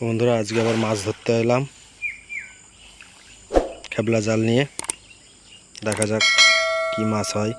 বন্ধুরা আজকে আবার মাছ ধরতে এলাম। খেবলা জাল নিয়ে। দেখা যাক কি মাছ হয়।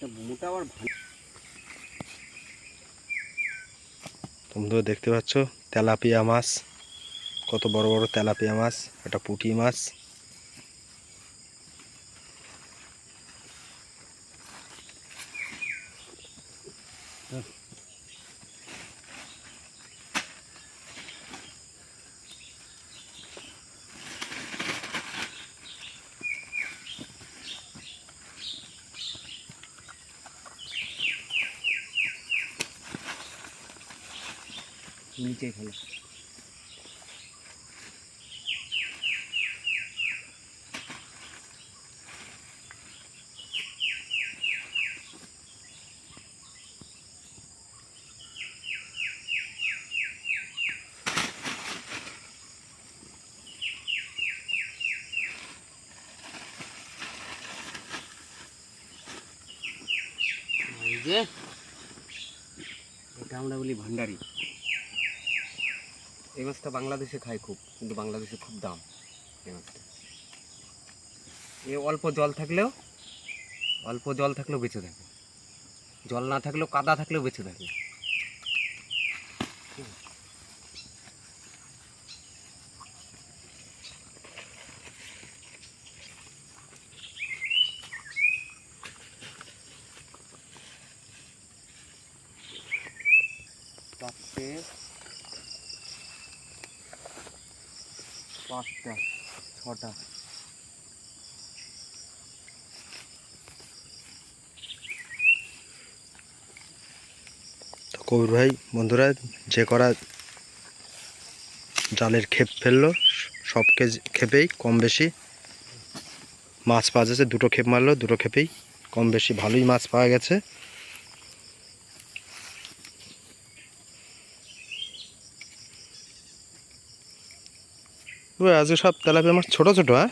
মোটা আবার তোমরা দেখতে পাচ্ছ? তেলাপিয়া মাছ। কত বড় বড় তেলাপিয়া মাছ। একটা পুটি মাছ। নিচে ফেলো। যে এটা আমরা বলি ভান্ডারি। এই মাছটা বাংলাদেশে খায় খুব, কিন্তু বাংলাদেশে খুব দাম এই মাছটা। এ অল্প জল থাকলেও, অল্প জল থাকলেও বেঁচে থাকে। জল না থাকলেও কাদা থাকলেও বেঁচে থাকে। চারটে পাঁচটা, ছটা। কবির ভাই, বন্ধুরা, যে করা জালের খেপ ফেলল, সব খেপেই কম বেশি মাছ পাওয়া যাচ্ছে। দুটো খেপ মারলো, দুটো খেপেই কম বেশি ভালোই মাছ পাওয়া গেছে। আজকে সব তেলাপিয়া মাছ ছোটো ছোটো হ্যাঁ?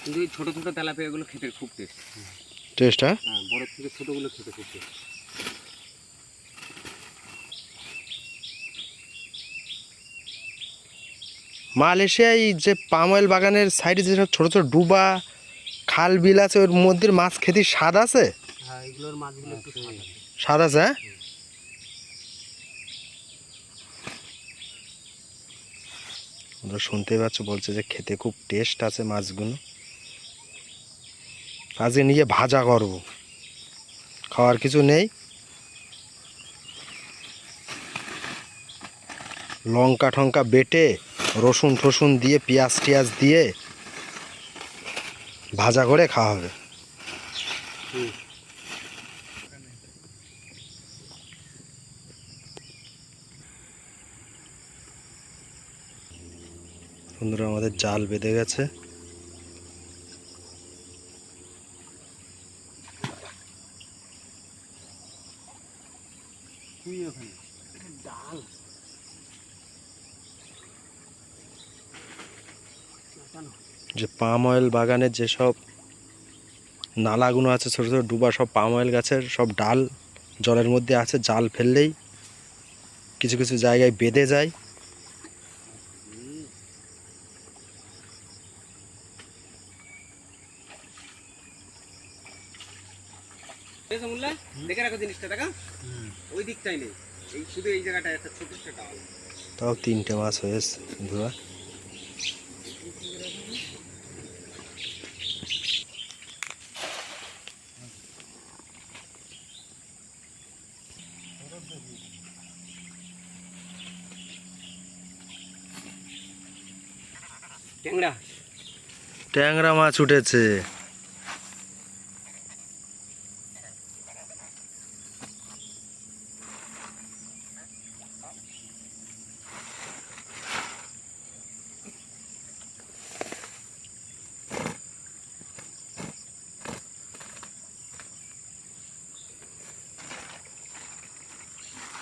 কিন্তু এই ছোটো ছোটো তেলাপিয়াগুলো খেতে খুব টেস্ট টেস্ট হ্যাঁ? হ্যাঁ বড়ের থেকে ছোটোগুলো খেতে খুব টেস্ট মালয়েশিয়ায় যে পাম অয়েল বাগানের সাইডে যেসব ছোটো ছোটো ডুবা খাল বিল আছে ওর মধ্যে মাছ খেতে স্বাদ আছে? হ্যাঁ এগুলোর মাছগুলো একটু স্বাদ আছে হ্যাঁ? তোমরা শুনতেই পাচ্ছ, বলছে যে খেতে খুব টেস্ট আছে মাছগুলো। আজকে নিয়ে ভাজা করব। খাওয়ার কিছু নেই। লঙ্কা টঙ্কা বেটে রসুন টসুন দিয়ে পেঁয়াজ টিয়াজ দিয়ে ভাজা করে খাওয়া হবে। বন্ধুরা আমাদের জাল বেঁধে গেছে। ডাল যে পাম অয়েল বাগানের যেসব নালাগুলো আছে ছোটো ছোটো ডুবা সব পাম অয়েল গাছের সব ডাল জলের মধ্যে আছে জাল ফেললেই কিছু কিছু জায়গায় বেঁধে যায়। মুল্লা দেখে রাখো জিনিসটা দেখা। ওই দিকটাই নেই। এই শুধু এই জায়গাটায় একটা ছোট একটা তাও তিনটে মাছ হয়েছে ট্যাংরা মাছ উঠেছে।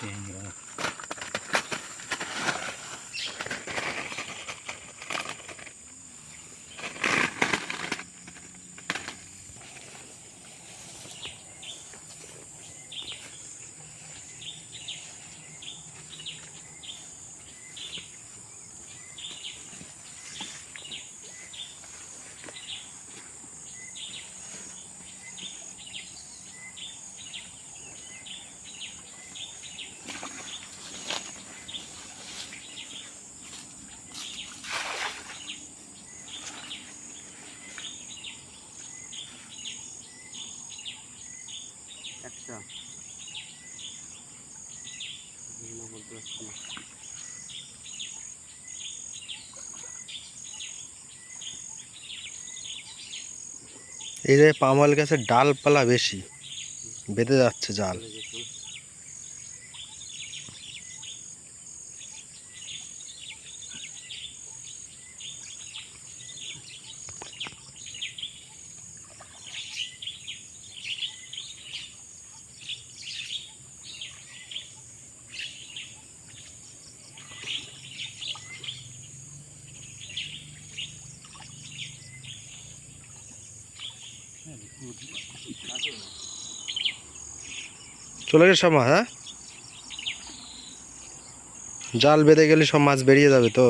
电些 একটা এই যে পামাল গাছের ডালপালা বেশি বেঁধে যাচ্ছে জাল। চলে গেছে সব মাছ হ্যাঁ? জাল বেঁধে গেলে সব মাছ বেরিয়ে যাবে তো?